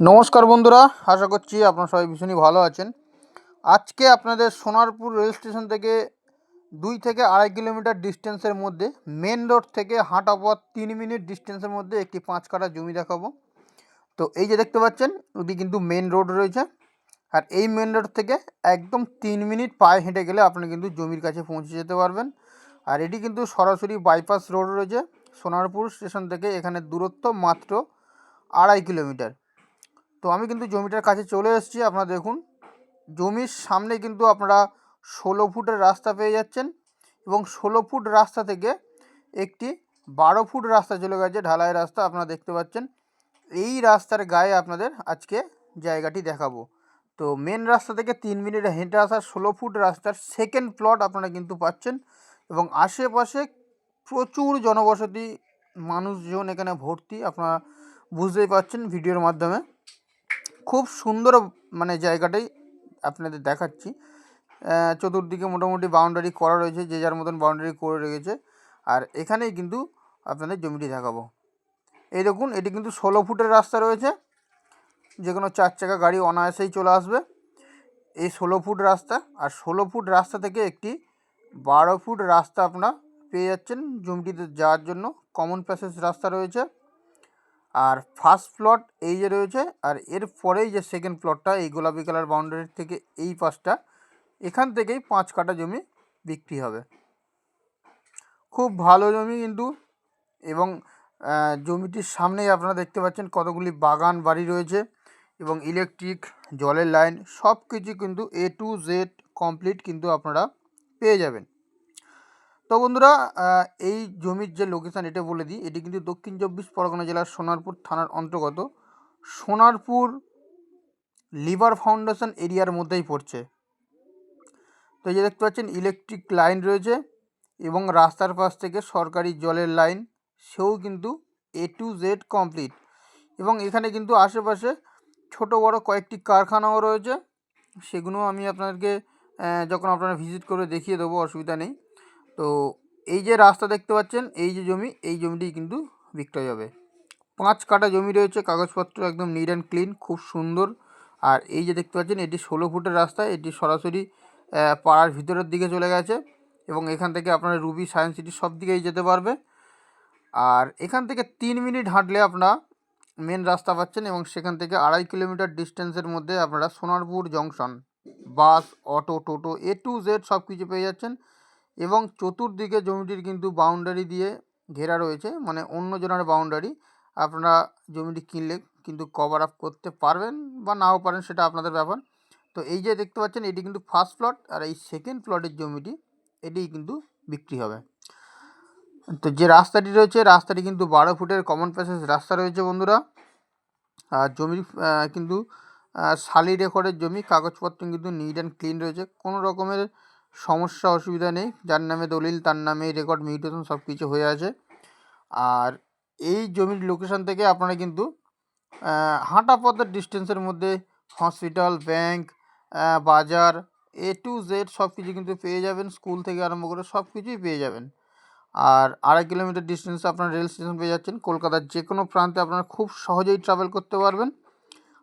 নমস্কার বন্ধুরা, আশা করছি আপনারা সবাই ভীষণই ভালো আছেন। আজকে আপনাদের সোনারপুর রেল স্টেশন থেকে দুই থেকে আড়াই কিলোমিটার ডিস্টেন্সের মধ্যে মেন রোড থেকে হাঁটা পথ তিন মিনিট ডিস্টেন্সের মধ্যে একটি পাঁচ কাঠা জমি দেখাবো। তো এই যে দেখতে পাচ্ছেন, ওটি কিন্তু মেন রোড রয়েছে। আর এই মেন রোড থেকে একদম তিন মিনিট পায়ে হেঁটে গেলে আপনি কিন্তু জমির কাছে পৌঁছে যেতে পারবেন। আর এটি কিন্তু সরাসরি বাইপাস রোড রয়েছে, সোনারপুর স্টেশন থেকে এখানে দূরত্ব মাত্র আড়াই কিলোমিটার। তো আমি কিন্তু জমিটার কাছে চলে এসেছি, আপনারা দেখুন। জমির সামনে কিন্তু আপনারা ষোলো ফুটের রাস্তা পেয়ে যাচ্ছেন এবং ষোলো ফুট রাস্তা থেকে একটি বারো ফুট রাস্তা চলে গেছে, ঢালাই রাস্তা আপনারা দেখতে পাচ্ছেন। এই রাস্তার গায়ে আপনাদের আজকে জায়গাটি দেখাবো। তো মেন রাস্তা থেকে তিন মিনিট হেঁটে আসার ষোলো ফুট রাস্তার সেকেন্ড প্লট আপনারা কিন্তু পাচ্ছেন এবং আশেপাশে প্রচুর জনবসতি মানুষজন এখানে ভর্তি, আপনারা বুঝতেই পারছেন ভিডিওর মাধ্যমে। খুব সুন্দর মানে জায়গাটাই আপনাদের দেখাচ্ছি। চতুর্দিকে মোটামুটি বাউন্ডারি করা রয়েছে, যে যার মতন বাউন্ডারি করে রেখেছে। আর এখানেই কিন্তু আপনাদের জমিটি দেখাবো। এই দেখুন, এটি কিন্তু ষোলো ফুটের রাস্তা রয়েছে। যে কোনো চার চাকা গাড়ি অনায়াসেই চলে আসবে। এই ষোলো ফুট রাস্তা, আর ষোলো ফুট রাস্তা থেকে একটি বারো ফুট রাস্তা আপনারা পেয়ে যাচ্ছেন জমিটিতে যাওয়ার জন্য। কমন প্যাসেজ রাস্তা রয়েছে। আর ফার্স্ট প্লট এই যে রয়েছে, আর এর পরেই যে সেকেন্ড প্লটটা এই গোলাপি কালার বাউন্ডারির থেকে এই পাশটা, এখান থেকেই পাঁচ কাঠা জমি বিক্রি হবে। খুব ভালো জমি কিন্তু, এবং জমিটির সামনেই আপনারা দেখতে পাচ্ছেন কতগুলি বাগান বাড়ি রয়েছে, এবং ইলেকট্রিক জলের লাইন সব কিছু কিন্তু এ টু জেড কমপ্লিট কিন্তু আপনারা পেয়ে যাবেন। তো বন্ধুরা এই জমির যে লোকেশান এটা বলে দিই, এটি কিন্তু দক্ষিণ চব্বিশ পরগনা জেলার সোনারপুর থানার অন্তর্গত। সোনারপুর লিভার ফাউন্ডেশন এরিয়ার মধ্যেই পড়ছে। তো যে দেখতে পাচ্ছেন ইলেকট্রিক লাইন রয়েছে এবং রাস্তার পাশ থেকে সরকারি জলের লাইন সেও কিন্তু এ টু জেড কমপ্লিট এবং এখানে কিন্তু আশেপাশে ছোট বড় কয়েকটি কারখানাও রয়েছে। সেগুলো আমি আপনাদেরকে যখন আপনারা ভিজিট করে দেখিয়ে দেবো, অসুবিধা নেই। তো এই যে রাস্তা দেখতে পাচ্ছেন, এই যে জমি, এই জমিটি কিন্তু বিক্রয় হবে। পাঁচ কাটা জমি রয়েছে, কাগজপত্র একদম নিট অ্যান্ড ক্লিন খুব সুন্দর। আর এই যে দেখতে পাচ্ছেন, এটি ষোলো ফুটের রাস্তা, এটি সরাসরি পাড়ার ভিতরের দিকে চলে গেছে এবং এখান থেকে আপনারা রুবি সায়েন্স সিটি সব দিকেই যেতে পারবে। আর এখান থেকে তিন মিনিট হাঁটলে আপনারা মেন রাস্তা পাচ্ছেন এবং সেখান থেকে আড়াই কিলোমিটার ডিস্টেন্সের মধ্যে আপনারা Sonarpur junction bus auto toto A to Z সব কিছু পেয়ে যাচ্ছেন। এবং চতুর্দিকে জমিটির কিন্তু বাউন্ডারি দিয়ে ঘেরা রয়েছে মানে অন্য জনের বাউন্ডারি আপনারা জমিটি কিনলে কিন্তু কভার আপ করতে পারবেন বা নাও পারেন সেটা আপনাদের ব্যাপার। তো এই যে দেখতে পাচ্ছেন, এটি কিন্তু ফার্স্ট প্লট আর এই সেকেন্ড প্লটের জমিটি এটিই কিন্তু বিক্রি হবে। তো যে রাস্তাটি রয়েছে, রাস্তাটি কিন্তু বারো ফুটের কমন প্যাসেজ রাস্তা রয়েছে বন্ধুরা। আর জমির কিন্তু শালি রেকর্ডের জমি, কাগজপত্র কিন্তু নিট অ্যান্ড ক্লিন রয়েছে। কোনো রকমের সমস্যা, অসুবিধা নেই। যার নামে দলিল, তার নামে রেকর্ড মিউটেশন সব কিছু হয়ে আছে। আর এই জমির লোকেশন থেকে আপনারা কিন্তু হাঁটা পথের ডিস্টেন্সের মধ্যে হসপিটাল ব্যাংক বাজার এ টু জেড সব কিছু কিন্তু পেয়ে যাবেন। স্কুল থেকে আরম্ভ করে সব কিছুই পেয়ে যাবেন। আর আড়াই কিলোমিটার ডিস্টেন্সে আপনার রেল স্টেশন পেয়ে যাচ্ছেন। কলকাতার যে কোনো প্রান্তে আপনারা খুব সহজেই ট্রাভেল করতে পারবেন।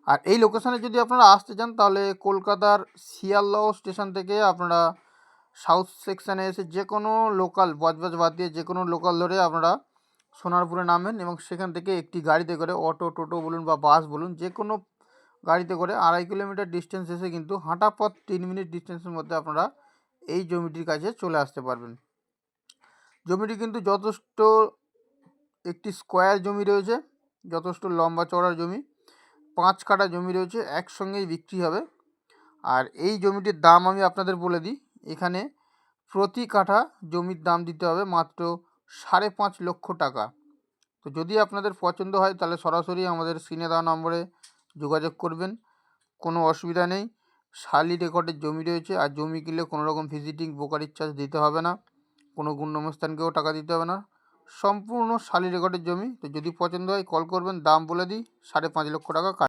আর এই লোকেশানে যদি আপনারা আসতে চান, তাহলে কলকাতার শিয়ালদহ স্টেশন থেকে আপনারা সাউথ সেকশানে এসে যে কোনো লোকাল বজবজ বাদ দিয়ে যে কোনো লোকাল ধরে আপনারা সোনারপুরে নামবেন এবং সেখান থেকে একটি গাড়িতে করে অটো, টোটো বলুন বা বাস বলুন যে কোনো গাড়িতে করে আড়াই কিলোমিটার ডিস্টেন্স এসে কিন্তু হাঁটা পথ তিন মিনিট ডিস্টেন্সের মধ্যে আপনারা এই জমিটির কাছে চলে আসতে পারবেন। জমিটি কিন্তু যথেষ্ট একটি স্কোয়ার জমি রয়েছে, যথেষ্ট লম্বা চওড়ার জমি, পাঁচ কাঠা জমি রয়েছে, একসঙ্গেই বিক্রি হবে। আর এই জমিটির দাম আমি আপনাদের বলে দিই এখানে প্রতি কাঠা জমির দাম দিতে হবে মাত্র সাড়ে পাঁচ লক্ষ টাকা। তো যদি আপনাদের পছন্দ হয়, তাহলে সরাসরি আমাদের স্ক্রিনে দেওয়া নম্বরে যোগাযোগ করবেন। কোনো অসুবিধা নেই। শালি রেকর্ডের জমি রয়েছে, আর জমি কিনলে কোনো রকম ভিজিটিং, ব্রোকারিজ চার্জ দিতে হবে না। কোনো গুণস্থানকেও টাকা দিতে হবে না। সম্পূর্ণ শালি রেকর্ডের জমি। তো যদি পছন্দ হয়, কল করবেন। দাম বলে দিই, সাড়ে পাঁচ লক্ষ টাকা